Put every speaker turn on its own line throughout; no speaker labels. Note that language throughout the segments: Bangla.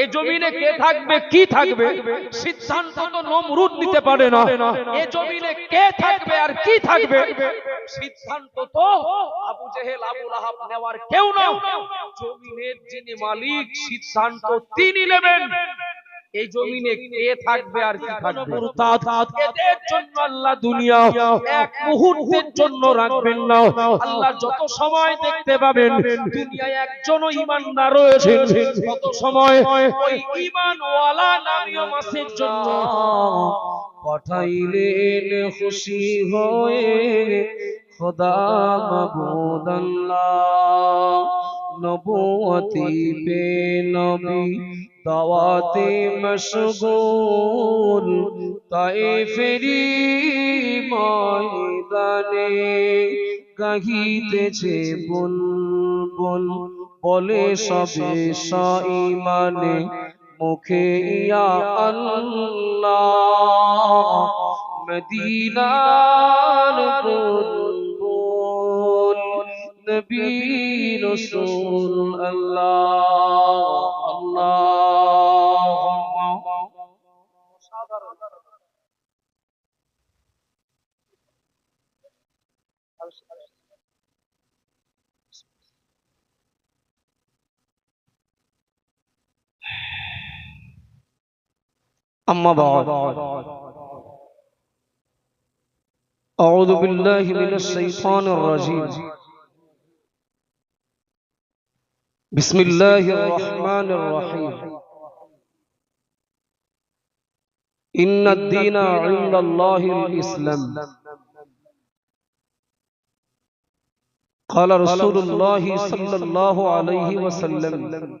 এই জমিনে কে থাকবে কি থাকবে? সিদ্ধান্ত তো নমরুদ নিতে পারে না। এই জমিনে কে থাকবে আর কি থাকবে? সিদ্ধান্ত তো আবু জেহেল আবু লাহাব নেওয়ার কেউ না। জমিনের যিনি মালিক সিদ্ধান্ত তিনি নেবেন। এই জমিনে কে থাকবে আর কি থাকবে? এদের জন্য আল্লাহ দুনিয়া এক মুহূর্তের জন্য রাখবেন না। আল্লাহ যত সময় দেখতে পাবেন দুনিয়ায় একজনও ইমানদার রয়েছে। তত সময় ওই ইমানওয়ালা নামীয় মাসের জন্য।
পাঠাইলেন খুশি হয়ে খোদা মাবুদ আল্লাহ নবুয়তি পে নবী দাওয়াতে মশগুল তাই ফেরি ময়দানে গাহিতেছে বুলবুল বলে সবে সাইমানে মুখে ইয়া আল্লাহ মদিনার বুলবুল নবী রসুল আল্লাহ আল্লাহ। أما بعد. أعوذ بالله من الشيطان الرجيم. بسم الله الرحمن الرحيم. إن الدين عند الله الإسلام. قال رسول الله صلى الله عليه وسلم.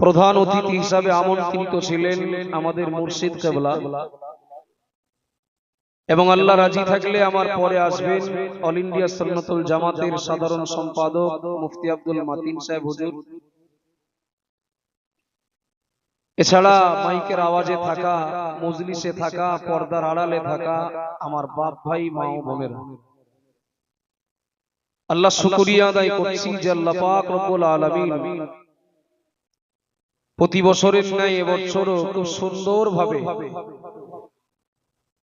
প্রধান অতিথি হিসাবে আমন্ত্রিত ছিলেন আমাদের মুর্শিদ কেবলা। এবং আল্লাহ রাজি থাকলে আমার পরে আসবেন অল ইন্ডিয়া সন্ন্যতুল জামাতের সাধারণ সম্পাদক মুফতি আব্দুল মাতিন সাহেব হুজুর। এছাড়া মাইকের আওয়াজে থাকা, মজলিসে থাকা, পর্দার আড়ালে থাকা আমার বাপ ভাই, মা ও বোনের। আল্লাহ শুকরিয়া আদায় করছি যে আল্লাহ পাক রব্বুল আলামিন প্রতি বছরের ন্যায় এবছরও খুব সুন্দর ভাবে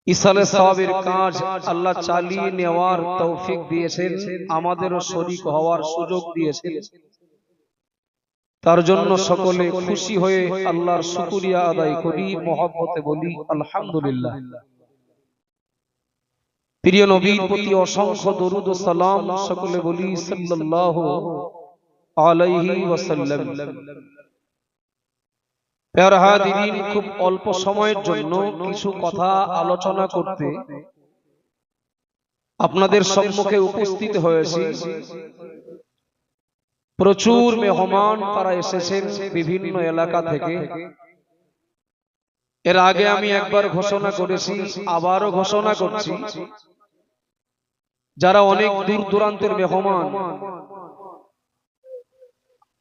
ইসালে সাহাবের কাজ আল্লাহ চালিয়ে নেওয়ার তৌফিক দিয়েছেন, আমাদেরও শরিক হওয়ার সুযোগ দিয়েছেন। তার জন্য সকলে খুশি হয়ে আল্লাহর শুকরিয়া আদায় করি, মহব্বতে বলি, আলহামদুলিল্লাহ। প্রিয় নবীর প্রতি অসংখ্য দরুদ ও সালাম সকলে বলি, সাল্লাল্লাহু আলাইহি ওয়াসাল্লাম। প্যার খুব অল্প সময়ের জন্য কিছু কথা আলোচনা করতে আপনাদের সম্মুখে উপস্থিত হয়েছি। প্রচুর মেহমান তারা এসেছেন বিভিন্ন এলাকা থেকে। এর আগে আমি একবার ঘোষণা করেছি, আবারও ঘোষণা করছি, যারা অনেক দূর দূরান্তের মেহমান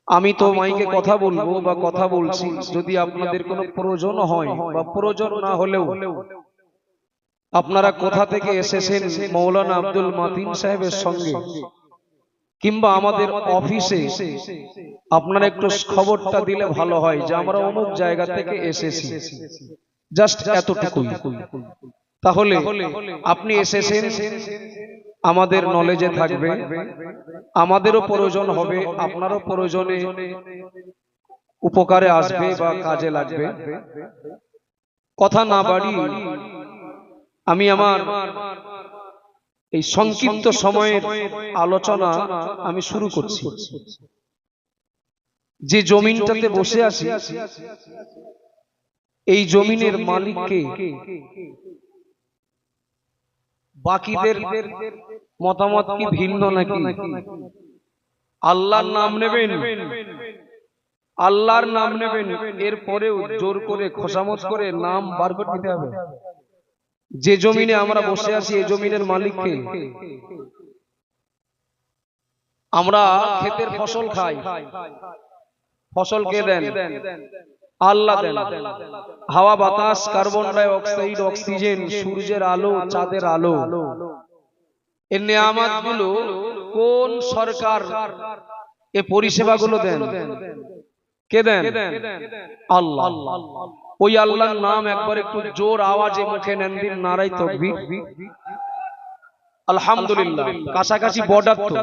আমি তো মাইকে কথা বলব বা কথা বলছি যদি আপনাদের কোনো প্রয়োজন হয় বা প্রয়োজন না হলেও আপনারা কোথা থেকে এসেছেন মৌলানা আব্দুল মাতিন সাহেবের সঙ্গে? কিংবা আমাদের অফিসে? আপনারা একটু খবরটা দিলে ভালো হয় যে আমরা অমুক জায়গা থেকে এসেছি। জাস্ট এতটুকুই। তাহলে আপনি এসেছেন আমাদের নলেজে থাকবে আমাদেরও প্রয়োজন হবে আপনারও প্রয়োজনে উপকারে আসবে বা কাজে লাগবে। কথা না বাড়ি আমি আমার এই সংক্ষিপ্ত সময়ের আলোচনা আমি শুরু করছি। যে জমিনটাতে বসে আছি এই জমিনের মালিককে বাকিদের মতামত কি ভিন্ন নাকি? আল্লাহর নাম নেবেন। আল্লাহর নাম নেবেন। এরপরেও জোর করে খোসামত করে নাম বার করে দিতে হবে। যে জমিনে আমরা বসে আছি এই জমিনের মালিককে। আমরা ক্ষেতের ফসল খাই। ফসল কে দেন? আল্লাহ দেন। হাওয়া বাতাস কার্বন ডাই অক্সাইড অক্সিজেন সূর্যের আলো চাঁদের আলো। এর নেয়ামাতগুলো কোন সরকার এ পরিষেবাগুলো দেন? কে দেন? আল্লাহ। ওই আল্লাহর নাম একবার একটু জোর আওয়াজে মুখে নেন দিন নারাই তকবীর। আলহামদুলিল্লাহ কাছাকাছি বর্ডার তো।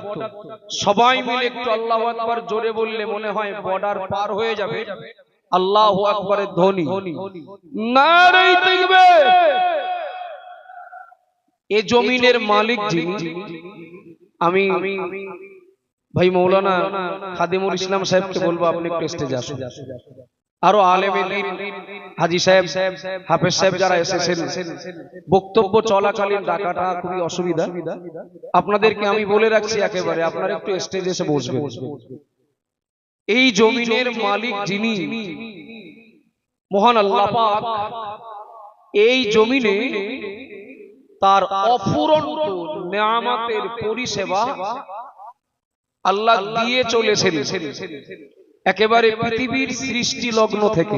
সবাই মিলে একটু আল্লাহ আকবার জোরে বললে মনে হয় বর্ডার পার হয়ে যাবে। আল্লাহ আকবরের ধ্বনি। নারাই তকবীর এ জমিনের মালিক যিনি। আমি ভাই মৌলানা খাদিমুল ইসলাম সাহেবকে বলব আপনি একটু স্টেজে আসুন আরও আলেমে দিন। হাজি সাহেব হাফেজ সাহেব যারা এসেছেন বক্তব্য চলাকালীন ডাকাটা খুবই অসুবিধা। আপনাদেরকে আমি বলে রাখছি একেবারে আপনারা একটু স্টেজে এসে বসবেন। এই জমিনের মালিক যিনি। মহান আল্লাহ পাক এই জমিনে তার অফুরন্ত নেয়ামতের পরিষেবা আল্লাহ দিয়ে চলেছেন। একেবারে পৃথিবীর সৃষ্টি লগ্ন থেকে।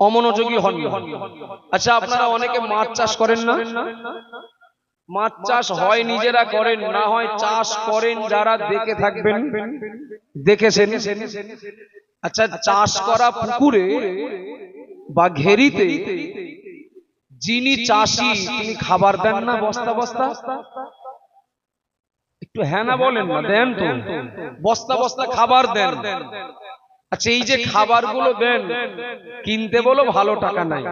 অমনোযোগী হন আচ্ছা আপনারা অনেকে মাছ চাষ করেন না? মাছ চাষ হয় নিজেরা করেন না হয় চাষ করেন যারা দেখে থাকবেন দেখেছেন? আচ্ছা চাষ করা পুকুরে বা ঘেরিতে যিনি চাষি তিনি খাবার দেন না বস্তা বস্তা? একটু হ্যাঁ না বলেন না দেন তো। বস্তা বস্তা খাবার দেন। আচ্ছা এই যে খাবারগুলো দেন কিনতে বলো ভালো টাকা নাই।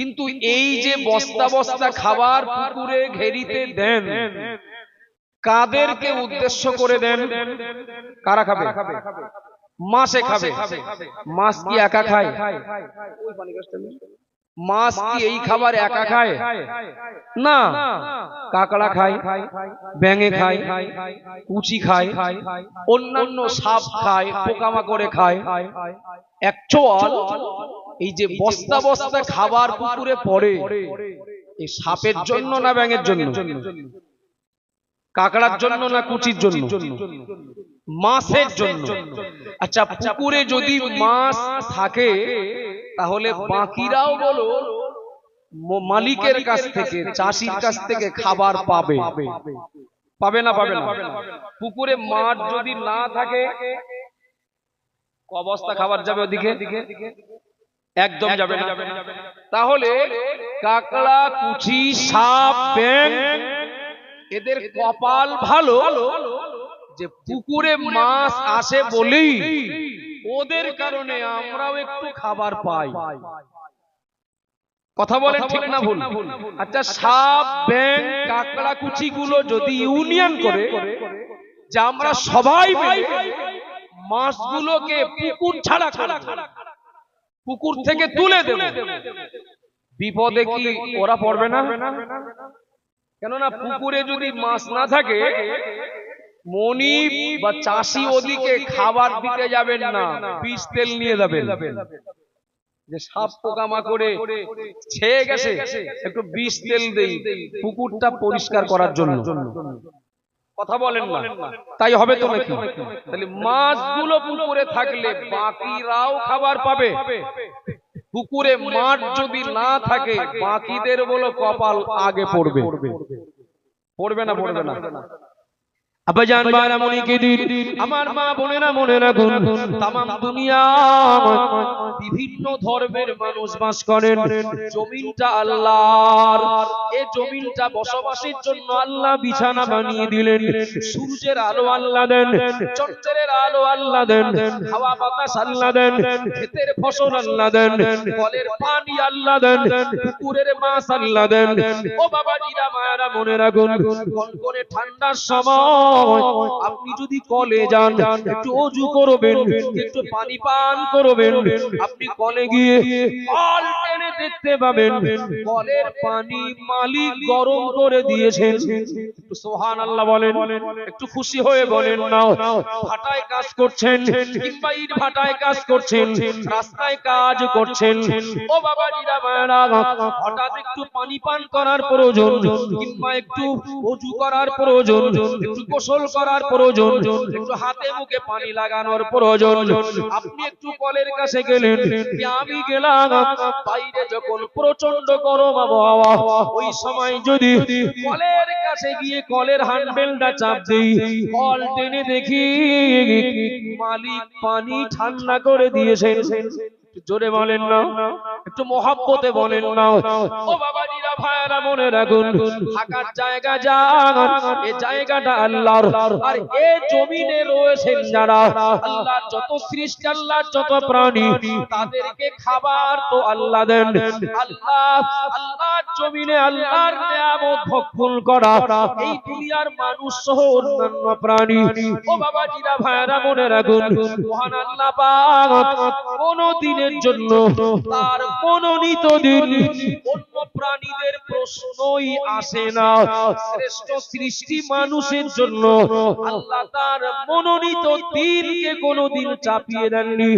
কিন্তু এই যে বস্তা বস্তা খাবার পুকুরে ঘেরিতে দেন কাদেরকে উদ্দেশ্য করে দেন কারা খাবে? মাসে খাবে? মাছ কি একা খায়? মাছ কি এই খাবার একা খায়? না। কাকড়া খায় ব্যাঙে খায় কুচি খায় অন্যান্য সাপ খায় পোকামাকড়ে খায়। অ্যাকচুয়াল এই যে বস্তা বস্তা খাবার পুকুরে পড়ে এই সাপের জন্য না ব্যাঙের জন্য? কাকড়ার জন্য না কুচির জন্য? মাছের জন্য? আচ্ছা পুকুরে যদি মাছ থাকে তাহলে বাকিরাও বলো মালিকের কাছ থেকে চাষির কাছ থেকে খাবার পাবে। পাবে। না পাবে না পুকুরে মাছ যদি না থাকে অবস্থা খাবার যাবে ওদিকে? একদম যাবে না। তাহলে কাকড়া কুচি সাপ ব্যাং এদের কপাল ভালো যে পুকুরে মাছ আসে বলেই ওদের কারণে আমরাও একটু খাবার পাই। কথা বলেন ঠিক না ভুল? আচ্ছা সাপ ব্যাং কাকড়া কুচি গুলো যদি ইউনিয়ন করে যে আমরা সবাই মিলে মাছগুলোকে পুকুর ছাড়া দেব। পুকুর থেকে তুলে দেব। বিপদে কি ওরা পড়বে না? কেননা পুকুরে যদি মাছ না থাকে মনি বা চাষি ওদিকে খাবার দিতে যাবেন না বিষ তেল নিয়ে যাবেন। যে সাপ পোকামা করে ছেয়ে গেছে একটু বিষ তেল দেই পুকুরটা পরিষ্কার করার জন্য। কথা বলেন না। তাই হবে তো নাকি? তাহলে মাছগুলো পুকুরে থাকলে বাকিরাও খাবার পাবে। পুকুরে মাছ যদি না থাকে বাকিদের বলো কপাল আগে পড়বে। পড়বে না পড়বে না। আব্বাজান বারা মনিকে দিন আমার মা বোনেরা মনে রাখুন তামাম দুনিয়া বিভিন্ন ধর্মের মানুষ বাস করেন জমিনটা আল্লাহর এই জমিনটা বসবাসের জন্য আল্লাহ বিছানা বানিয়ে দিলেন সূর্যের আলো আল্লাহ দেন চন্দ্রের আলো আল্লাহ দেন হাওয়া বাতাস আল্লাহ দেন ক্ষেতের ফসল আল্লাহ দেন কলের পানি আল্লাহ দেন পুকুরের মাছ আল্লাহ দেন ও বাবা জিরা মায়েরা মনে রাখুন কনকনে ঠান্ডার সময়
আপনি যদি কলে যান, একটু অজু করবেন, একটু পানি পান করবেন। আপনি কলে গিয়ে কল টেনে দেখতে পাবেন। কলের পানি মালিক গরম করে দিয়েছেন। একটু সোহান আল্লাহ বলেন, একটু খুশি হয়ে বলেন না। ভাটায় কাজ করছেন, কিংবা ইট ভাটায় কাজ করছেন, রাস্তায় কাজ করছেন। ও বাবা জিরা হঠাৎ একটু পানি পান করার প্রয়োজন, কিংবা একটু অজু করার প্রয়োজন, একটু গোসল করার প্রয়োজন, একটু হাতে মুখে পানি লাগানোর প্রয়োজন। আপনি একটু কলের কাছে গেলেন আমি গেলাম, বাইরে যখন প্রচণ্ড গরম আবহাওয়া, ওই সময় যদি কলের কাছে গিয়ে কলের হ্যান্ডেলটা চাপ দেই, কল টেনে দেখি মালিক পানি ঠান্ডা করে দিয়েছেন। জোরে বলেন না, একটু মহাব্বতে বলেন না। ও বাবাজিরা ভাইরা মনে রাখুন, থাকার জায়গা যান এই জায়গাটা আল্লাহর। আর এ জমিনে রয়েছেন যারা, আল্লাহর যত সৃষ্টি, আল্লাহর যত প্রাণী, তাদেরকে খাবার তো আল্লাহ দেন। আল্লাহ, আল্লাহর জমিনে আল্লাহর নিয়ামত ভক্ষণ করা, এই দুনিয়ার মানুষ সহ অন্যান্য প্রাণী। ও বাবাজিরা ভাইরা মনে রাখুন, মহান আল্লাহ পাক কোন দিনের জন্য তার মনোনীত দিন প্রশ্নই আসে না। শ্রেষ্ঠ সৃষ্টি মানুষের জন্য আল্লাহ তার মনোনীত দিনকে কোনোদিন চাপিয়ে দেননি।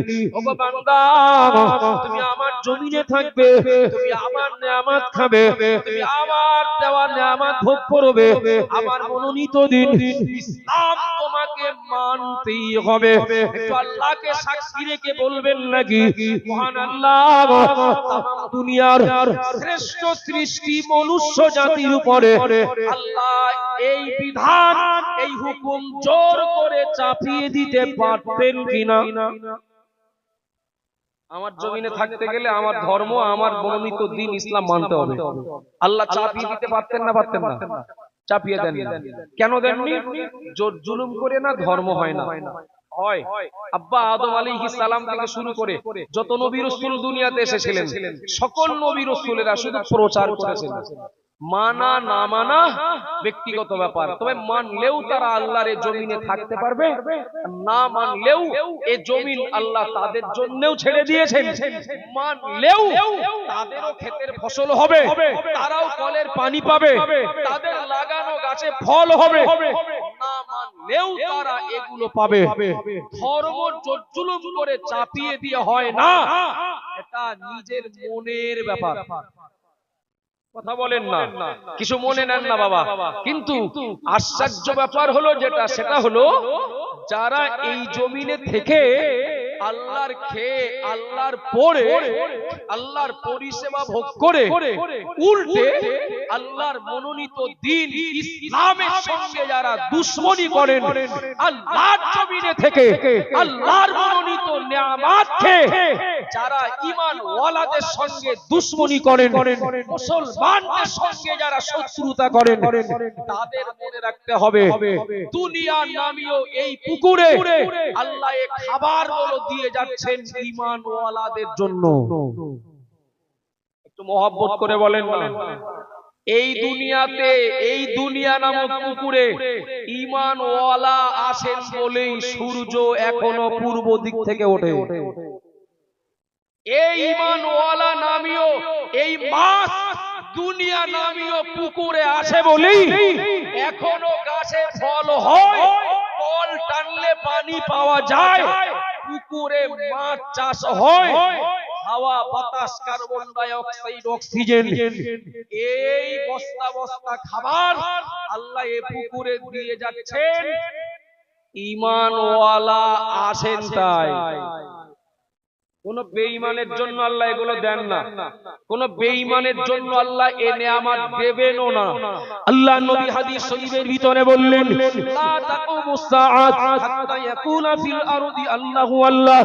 তুমি আমার জমিনে থাকবে, তুমি আমার নিয়ামত খাবে, তুমি আমার দেওয়া নিয়ামত ভোগ করবে। আমার মনোনীত দিন ইসলাম তোমাকে মানতেই হবে। একটু আল্লাহকে সাক্ষী রেখে বলবেন নাকি? মহান আল্লাহ দুনিয়ার শ্রেষ্ঠ সৃষ্টি মনুষ্য জাতির উপরে আল্লাহ এই বিধান, এই হুকুম জোর করে চাপিয়ে দিতে পারতেন কিনা? আমার জমিনে থাকতে গেলে আমার ধর্ম, আমার মনোনীত দিন ইসলাম মানতে হবে। আল্লাহ চাপিয়ে দিতে পারতেন না পারতেন না। চাপিয়ে দেন কেন দেননি? জোর জুলুম করে না, ধর্ম হয় না। হয়। আব্বা আদম সালাম শুরু করে যত নবী রাসূল দুনিয়াতে এসেছিলেন, সকল নবী রাসূলেরা শুধু প্রচার করেছেন। মানা, না মানা, ব্যক্তিগত ব্যাপার। তবে মানলেও তারা আল্লাহর এই জমিনে থাকতে পারবে, না মানলেও এই জমিন আল্লাহ তাদের জন্যও ছেড়ে দিয়েছেন। মানলেও তাদেরও ক্ষেতের ফসল হবে, তারাও কলের পানি পাবে, তাদের লাগানো গাছে ফল হবে, না মানলেও তারা এগুলো পাবে। ধর্ম জুলুম করে চাপিয়ে দিয়ে হয় না, এটা নিজের মনের ব্যাপার। কথা বলেন না। কিছু মনে নেন না বাবা। কিন্তু আশ্চর্য ব্যাপার হলো যেটা সেটা হলো যারা এই জমিনে থেকে আল্লাহর খেয়ে, আল্লাহর পরে, আল্লাহর পরিষেবা ভোগ করে, উল্টে আল্লাহর মনোনীত দিন ইসলামের সঙ্গে যারা দুশ্মনী করেন, আল্লাহর জমিনে থেকে আল্লাহর মনোনীত নিয়ামত খেয়ে যারা ঈমান ওয়ালাদের সঙ্গে দুশ্মনী করেন, মুসলমানদের সঙ্গে যারা শত্রুতা করেন, তাদের মনে রাখতে হবে দুনিয়ার নামীয় এই পুকুরে আল্লাহ খাবারগুলো দিয়ে যাচ্ছেন ঈমান ওয়ালাদের জন্য। একটু মহব্বত করে বলেন এই দুনিয়াতে এই দুনিয়া নামক পুকুরে ঈমান ওয়ালা আসেন বলেই সূর্য এখনও পূর্ব দিক থেকে ওঠে। এই ঈমানওয়ালা নামীয় এই মাছ দুনিয়া নামীয় পুকুরে আসে বলেই এখনও গাছে ফল হয় ফল টানলে পানি পাওয়া যায়। পুকুরে মাছ চাষ হয়। হাওয়া বাতাস কার্বন ডাই অক্সাইড অক্সিজেন। এই বস্তা বস্তা খাবার আল্লাহ এ পুকুরে দিয়ে যাচ্ছেন। ইমানওয়ালা আসেন তাই। কোন বেঈমানের জন্য আল্লাহ এগুলো দেন না। কোন বেঈমানের জন্য আল্লাহ এ নেয়ামত দেবেনও না। আল্লাহ নবী হাদিস শরীফের ভিতরে বললেন, লা তাকুমুস সাআত হাত্তা ইয়াকুনা ফিল আরদি আল্লাহু আল্লাহ।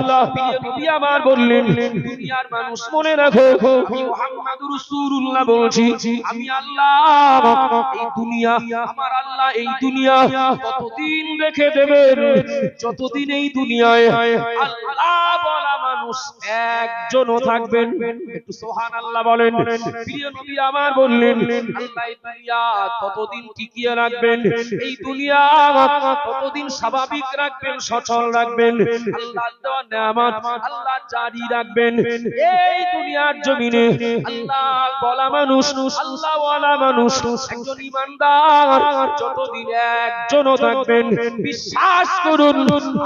নবী আমার বললেন, দুনিয়ার মানুষ মনে রাখো, আমি মুহাম্মাদুর রাসূলুল্লাহ বলছি, আমি আল্লাহ, এই দুনিয়া, আমার আল্লাহ এই দুনিয়া ততদিন রেখে দেবেন, যতদিন এই দুনিয়ায় আল্লাহ বলা মানুষ একজনও থাকবেন। একটু সোহান আল্লাহ বলেন। প্রিয় নবী আমার বললেন, আল্লাহ দুনিয়া ততদিন টিকিয়ে রাখবেন, এই দুনিয়া ততদিন স্বাভাবিক রাখবেন, সচল রাখবেন। আল্লাহ দেওয়া নেয়ামত আল্লাহ জারি রাখবেন। এই দুনিয়ার জমিনে আল্লাহ বলা মানুষ আল্লাহ ওয়ালা মানুষ, একজন ইমানদার, যতদিন একজনও থাকবেন, বিশ্বাস করুন,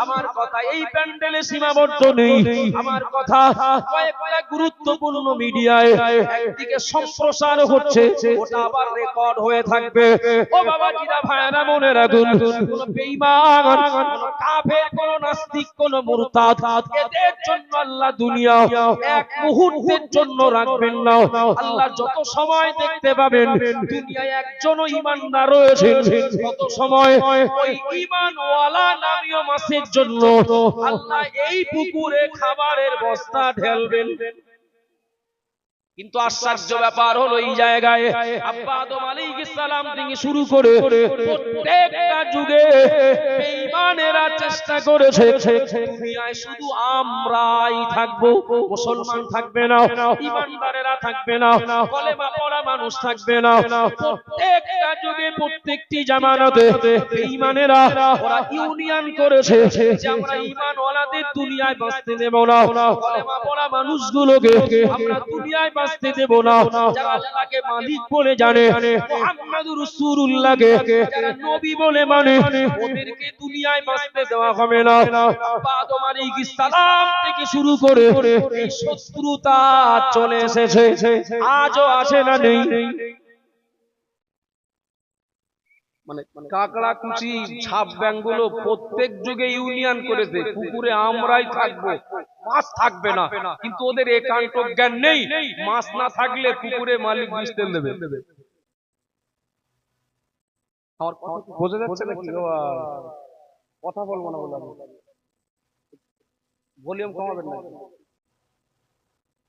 আমার কথা এই প্যান্ডেলে সীমাবদ্ধ নেই। আমার কথা। কয়েকটা গুরুত্বপূর্ণ মিডিয়ায় একদিকে সম্প্রসার হচ্ছে, ওটা আবার রেকর্ড হয়ে থাকবে। ও বাবা জিরা ভাইরা মনে রাখুন যত সময় জন্য আল্লাহ এই পুকুরে খাবারের বস্তা ঢেলবেন। কিন্তু আশ্চর্য ব্যাপার হলো এই জায়গায় আব্বা আদম আলাইহিস সালাম থেকে শুরু করে প্রত্যেকটা যুগে বেঈমানেরা চেষ্টা করেছে, দুনিয়ায় শুধু আমরাই থাকব, মুসলমান থাকবে না ইমানদারেরা থাকবে না, কলেমা পড়া মানুষ থাকবে না। প্রত্যেকটা যুগে, প্রত্যেকটি জামানাতে বেঈমানেরা, ওরা ইউনিয়ন করেছে যে আমরা ঈমানওয়ালাদের দুনিয়ায় বাঁচতে দেব না। কলেমা পড়া মানুষগুলোকে আমরা দুনিয়ায় দেব না। মালিক বলে জানে নবী বলে মানে ওদেরকে দুনিয়ায় বাঁচতে দেওয়া হবে না। থেকে শুরু করে শত্রুতা চলে এসেছে। আজও আছে না নেই। মানে কাকড়া কুচি ছাপ ব্যাংগুলো প্রত্যেক যুগে ইউনিয়ন করেছে। পুকুরে আমরাই থাকব। মাছ থাকবে না। কিন্তু ওদের একান্ত জ্ঞান নেই। মাছ না থাকলে পুকুরে মালিক বিষ তেল দেবে। আমার বোঝা যাচ্ছে না কথা বলব না বলে ভলিউম কমাবেন না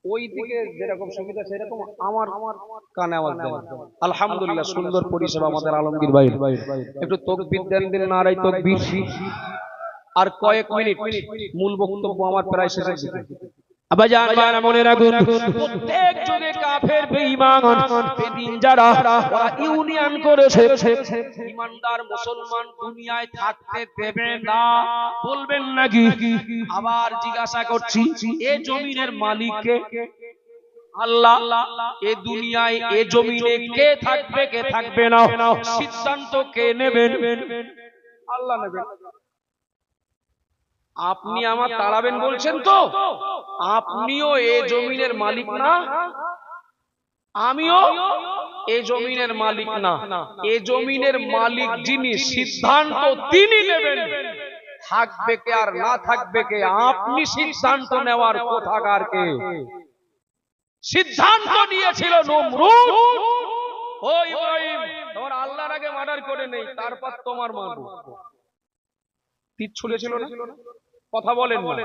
ওই দিকে যেরকম সুবিধা সেরকম আমার আমার কানে আওয়াজ দেন। আলহামদুলিল্লাহ সুন্দর পরিষেবা আমাদের আলমগীর ভাই। একটু তকবির দেন দিন নারাই তকবির। আর কয়েক মিনিট মূল বক্তব্য আমার প্রায় শেষের দিকে। আবার জান মনে রাখুন। প্রত্যেক কাফের বেঈমান বেদিন যারা, ওরা ইউনিয়ন করেছে। ইমানদার মুসলমান দুনিয়ায় থাকতে দেবে না। বলবেন নাকি? আবার জিজ্ঞাসা করছি, এ জমিনের মালিককে? আল্লাহ, এ দুনিয়ায়, এ জমিনে কে থাকবে কে থাকবে না? সিদ্ধান্ত কে নেবেন? আল্লাহ নেবেন। আপনি আমার তাড়াবেন বলছেন তো? আপনিও এ জমিনের মালিক না? আমিও এ জমিনের মালিক না। এ জমিনের মালিক যিনি সিদ্ধান্ত তিনি নেবেন। থাকবে কে আর না থাকবে কে? আপনি সিদ্ধান্ত নেওয়ার কোথাকার কে সিদ্ধান্ত নিয়েছিল নমরুদ। ও ইব্রাহিম। তোমার আল্লাহর আগে মার্ডার করে নেই তারপর তোমার মারবো। তীর ছুঁড়েছিল না? কথা বলেন না।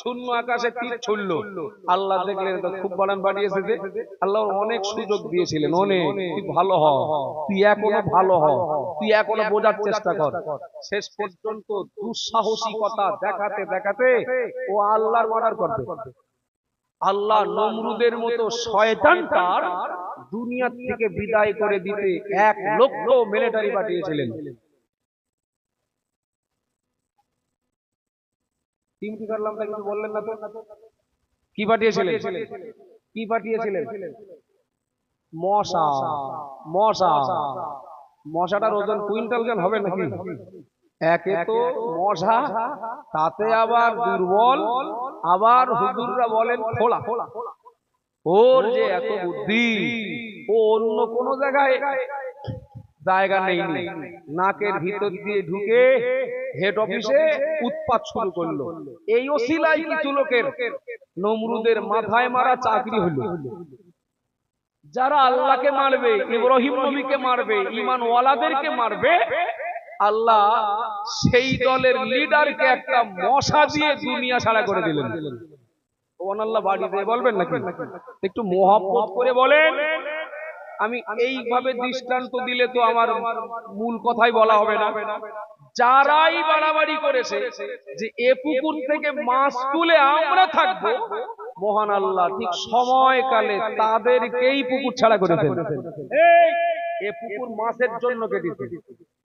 শূন্য আকাশে তীর ছুড়ল। আল্লাহ দেখলেন তো খুব বাড়ান বাড়িয়েছে যে আল্লাহ অনেক সুযোগ দিয়েছিলেন। অনেক তুই ভালো হ। তুই এখনও ভালো হ। তুই এখনও বোঝার চেষ্টা কর। শেষ পর্যন্ত দুঃসাহসিকতা দেখাতে দেখাতে ও আল্লাহর মার্ডার করবে। আল্লাহ নমরুদের মতো শয়তানটার দুনিয়া থেকে বিদায় করে দিতে এক লক্ষ মিলিটারি পাঠিয়েছিলেন। টিম কি করলাম তা বললেন না তো? কি পাঠিয়েছিলেন? কি পাঠিয়েছিলেন? মশা। মশা। মশাটার ওজন কুইন্টাল কেন হবে নাকি? একে তো মশা তাতে আবার দুর্বল আবার হুজুররা বলেন খোলা ওর যে এত বুদ্ধি ও অন্য কোন জায়গায় জায়গা নেই নাকের ভিতর দিয়ে ঢুকে হেড অফিসে উৎপাত শুরু করল। এই ওসিলাই কিছু লোকের নমরুদের মাথায় মারা চাকরি হলো। যারা আল্লাহকে মারবে ইব্রাহিম নবীকে মারবে ইমান ওয়ালাদেরকে মারবে আল্লাহ সেই দলের লিডারকে একটা মশা দিয়ে দুনিয়া ছাড়া করে দিলেন। ওমান আল্লাহ বাড়ি দিয়ে বলবেন নাকি? একটু মোহাম্মত করে বলেন। আমি এইভাবে দৃষ্টান্ত দিলে তো আমার মূল কথাই বলা হবে না। যারাই বাড়াবাড়ি করেছে যে এ পুকুর থেকে মাছ তুলে আমরা থাকব। মহান আল্লাহ ঠিক সময়কালে তাদেরকেই পুকুর ছাড়া করে এ পুকুর মাছের জন্য কেটেছে।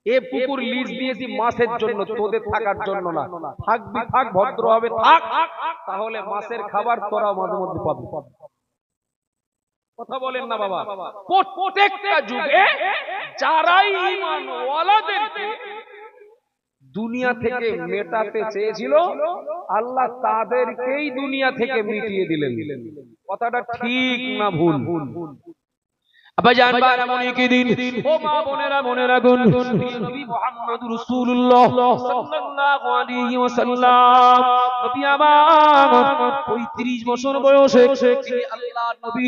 এ পুকুর লিজ দিয়েছি মাছের জন্য তোদের থাকার জন্য না। থাকবি থাক ভদ্র হবে থাক তাহলে মাছের খাবার তোরা মাঝে মধ্যে পাবি। কথা বলেন না বাবা। প্রত্যেকটা যুগে যারাই ইমানওয়ালাদেরকে দুনিয়া থেকে মেটাতে চেয়েছিল আল্লাহ তাদেরকেই দুনিয়া থেকে মিটিয়ে দিলেন। কথাটা ঠিক না ভুল ভুল? ভুল? আব্বাজান বারামণি কি দিন? ও মা বোনেরা মনে রাখুন নবী মুহাম্মদ রাসূলুল্লাহ সাল্লাল্লাহু আলাইহি ওয়াসাল্লাম। নবী আমার 35 বছর বয়সে তিনি আল্লাহর নবী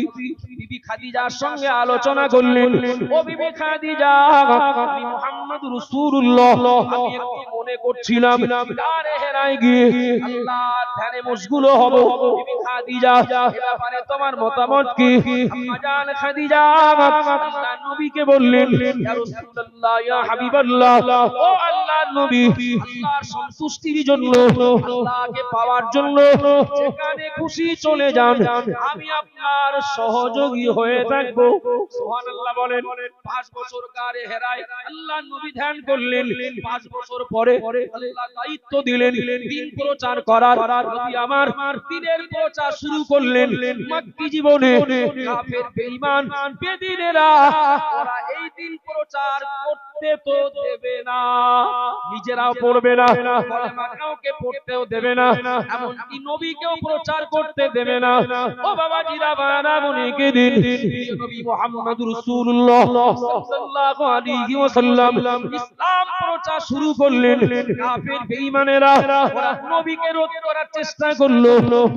বিবি খাদিজার সঙ্গে আলোচনা করলেন। ও বিবি খাদিজা নবী মুহাম্মদ রাসূলুল্লাহ আমি একটু মনে করছিলাম কারে হেরায় গিয়ে আল্লাহর ধ্যানে মশগুল হব। বিবি খাদিজা এ ব্যাপারে তোমার মতামত কি? আম্মা জান খাদিজা নবীকে বললেন সন্তুষ্টির জন্য, আল্লাহকে পাওয়ার জন্য যেখানে খুশি চলে যান। আমি আপনার সহযোগী হয়ে থাকব। পাঁচ বছর পরে দায়িত্ব দিলেন, দিন প্রচার করার। নবী শুরু করলেন। মাক্কি জীবনে ওরা এই দিন প্রচার করতে তো দেবে না। নিজেরাও পড়বে না কাউকে পড়তেও দেবে না, এমনকি নবীকেও প্রচার করতে দেবে না। ও বাবা জিরা বানা মনিকে দিন ইসলাম প্রচার শুরু করলেন। কাফের নবীকে রোধ করার চেষ্টা করল।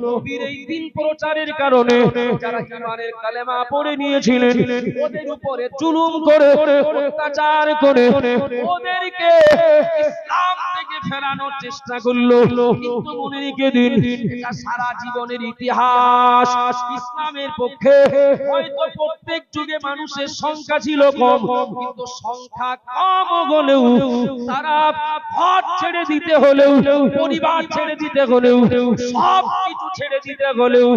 নবীর এই দিন প্রচারের কারণে যারা কালেমা পড়ে নিয়েছিলেন ওদের উপরে জুলুম করে অত্যাচার করে। ওদেরকে ইসলাম থেকে ফেরানোর চেষ্টা করল। কিন্তু মনে রেখে দিন এটা সারা জীবনের ইতিহাস। ইসলামের পক্ষে হয়তো প্রত্যেক যুগে মানুষের সংখ্যা ছিল কম কিন্তু সংখ্যা কম হলেও তারা ঘর ছেড়ে দিতে হলেও পরিবার ছেড়ে দিতে হলেও সব কিছু ছেড়ে দিতে হলেও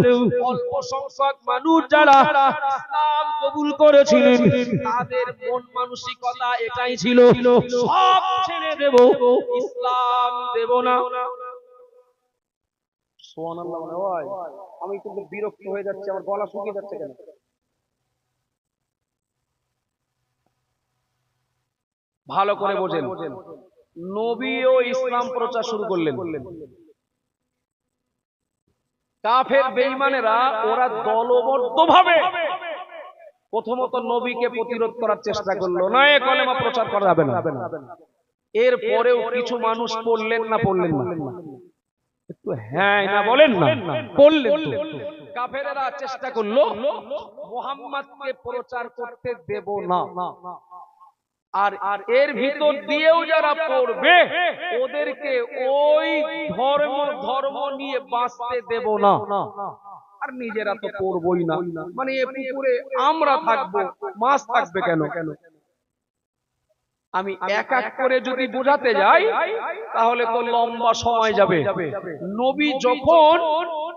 অল্প সংখ্যক মানুষ যারা ইসলাম কবুল করেছিলেন। তাদের মন মানসিকতা এটাই ছিল। সব ছেড়ে দেব। ইসলাম দেব না।
সুবহানাল্লাহ মানে আমি কিন্তু বিরক্ত হয়ে যাচ্ছে আমার গলা শুকিয়ে যাচ্ছে কেন?
ভালো করে বোঝেন। নবীও ইসলাম প্রচার শুরু করলেন। কাফের বেঈমানেরা ওরা দলবদ্ধ ভাবে প্রথমত নবীকে প্রতিরোধ করার চেষ্টা করল। না এ কলেমা প্রচার করা যাবে না। এর পরেও কিছু মানুষ পড়লেন না পড়লেন না একটু হ্যাঁ না। বলেন না। পড়লেন কাফেরেরা চেষ্টা করল মোহাম্মদকে প্রচার করতে দেব না। আর আর এর ভিতর দিয়েও যারা পড়বে ওদেরকে ওই ধর্ম ধর্ম নিয়ে বাঁচতে দেব না। আর নিজেরা তো পড়বই না। মানে এ পুকুরে আমরা থাকব মাছ থাকবে কেন? কেন? আমি এক এক করে যদি বোঝাতে যাই তাহলে তো লম্বা সময় যাবে। নবী যখন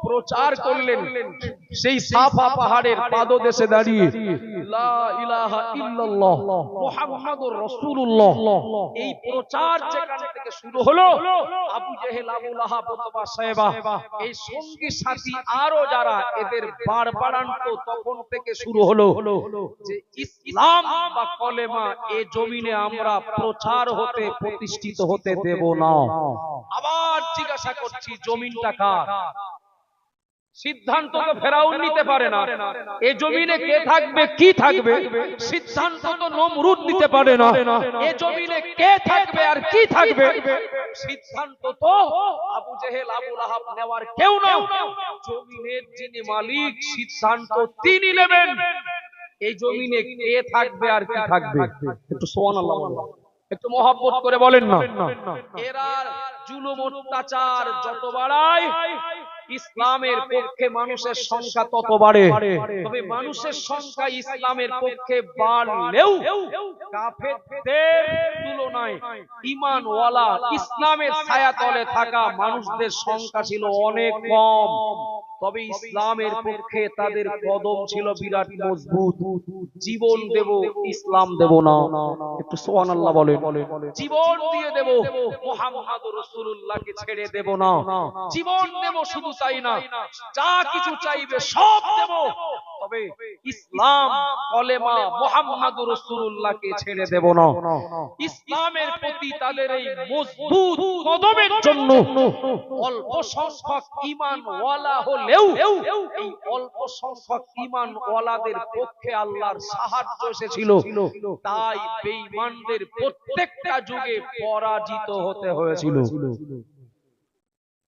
প্রচার করলেন। সেই সাফা পাহাড়ের পাদদেশে দাঁড়িয়ে লা ইলাহা ইল্লাল্লাহ মুহাম্মাদুর রাসূলুল্লাহ। এই প্রচার যেখান থেকে শুরু হলো আবু জেহেল আবু লাহাব সাহেবা এই সঙ্গী সাথী আরও যারা এদের বাড়বাড়ান্ত তখন থেকে শুরু হলো যে ইসলাম বা কলেমা এ জমিনে আমরা প্রচার হতে প্রতিষ্ঠিত হতে দেব না। আবার জিজ্ঞাসা করছি জমিনটা কার? সিদ্ধান্ত তো ফেরাউন নিতে পারে না। এ জমিনে কে থাকবে, কি থাকবে? সিদ্ধান্ত তো নমরুদ নিতে পারে না। এ জমিনে কে থাকবে আর কি থাকবে? সিদ্ধান্ত তো আবু জেহেল, আবু লাহাব নেওয়ার কেউ না জমিনের যিনি মালিক, সিদ্ধান্ত তিনি নেবেন। এই জমিনে কে থাকবে আর কি থাকবে? একটু সুবহানাল্লাহ বলুন। একটু মহব্বত করে বলেন না। এরা জুলুম অত্যাচার যত বাড়ায়
ইসলামের পক্ষে মানুষের সংখ্যা তত বাড়ে। তবে মানুষের সংখ্যা ইসলামের পক্ষে বাড়লেও কাফেরদের তুলনায় ইমানওয়ালা ইসলামের ছায়াতলে থাকা মানুষদের সংখ্যা ছিল অনেক কম। তবে ইসলামের পক্ষে তাদের কদম ছিল বিরাট মজবুত। জীবন দেব ইসলাম দেব না।
একটু সোহান আল্লাহ বলেন।
জীবন দিয়ে দেব মোহাম্মদ রসুল্লাহকে ছেড়ে দেব না। জীবন দেব শুধু চাই না। যা কিছু চাইবে সব দেব। ইসলাম কলেমা মোহাম্মদ রসুল্লাহকে ছেড়ে দেব না। ইসলামের প্রতি তাদের এই মজবুত কদমের জন্য অল্প সংখ্যক ইমান ওয়ালা হলেও এই অল্প সংখ্যক ইমান ওয়ালাদের পক্ষে আল্লাহর সাহায্য এসেছিল। তাই বেঈমানদের প্রত্যেকটা যুগে পরাজিত হতে হয়েছিল।